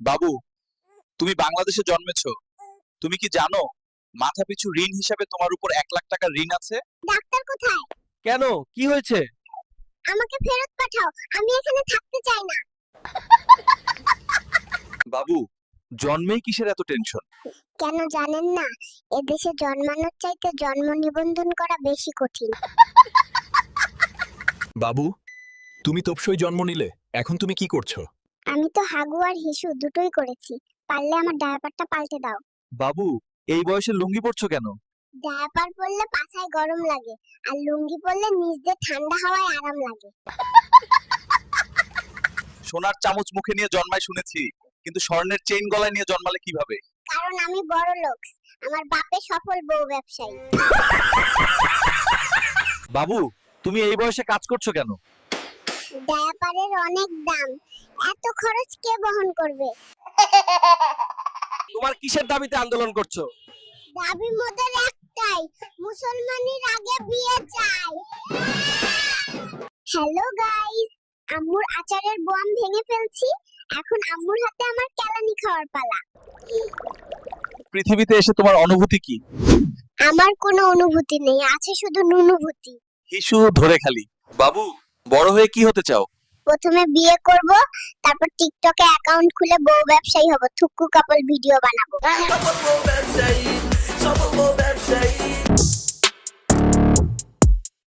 বাবু তুমি বাংলাদেশে জন্মেছো। তুমি কি জানো মাথা পিছু ঋণ হিসাবে তোমার উপর এক লাখ টাকা ঋণ আছে? ডাক্তার কোথায়? কেন? কি হয়েছে? আমাকে ফেরত পাঠাও আমি এখানে থাকতে চাই না। বাবু জন্মেই কিসের এত টেনশন কেন জানেন না এদেশে জন্মানোর চাইতে জন্ম নিবন্ধন করা বেশি কঠিন। বাবু তুমি তোপসই জন্ম নিলে এখন তুমি কি করছ? আমি তো হাগু আর হিসু দুটোই করেছি। পারলে আমার ডায়াপারটা পাল্টে দাও। বাবু এই বয়সে লুঙ্গি পরছো কেন? ডায়াপার পরলে পাছায় গরম লাগে আর লুঙ্গি পরলে নিচ দিয়ে ঠান্ডা হাওয়ায় আরাম লাগে। সোনার চামচ মুখে নিয়ে জন্মায় শুনেছি কিন্তু স্বর্ণের চেইন গলায় নিয়ে জন্মালে কীভাবে? কারণ আমি বড় লোক আমার বাপে সফল বউ ব্যবসায়ী। বাবু তুমি এই বয়সে কাজ করছ কেন? ডায়াপারের অনেক দাম। এত খরচ কে বহন করবে? তোমার কিসের দাবিতে আন্দোলন করছ? দাবি মোদের একটাই মুসলমানের আগে বিয়ে চাই। হ্যালো গাইস আম্মুর আচারের বোম ভেঙে ফেলছি। এখন আম্মুর হাতে আমার কেলানি খাওয়ার পালা। পৃথিবীতে এসে তোমার অনুভূতি কি? আমার কোনো অনুভূতি নেই আছে শুধু নুনুভূতি। হিসু ধরে খালি। বাবু বড় হয়ে কি হতে চাও? প্রথমে বিয়ে করব তারপর টিকটকে অ্যাকাউন্ট খুলে বউ ব্যবসায়ী হব থুকু কাপল ভিডিও বানাবো।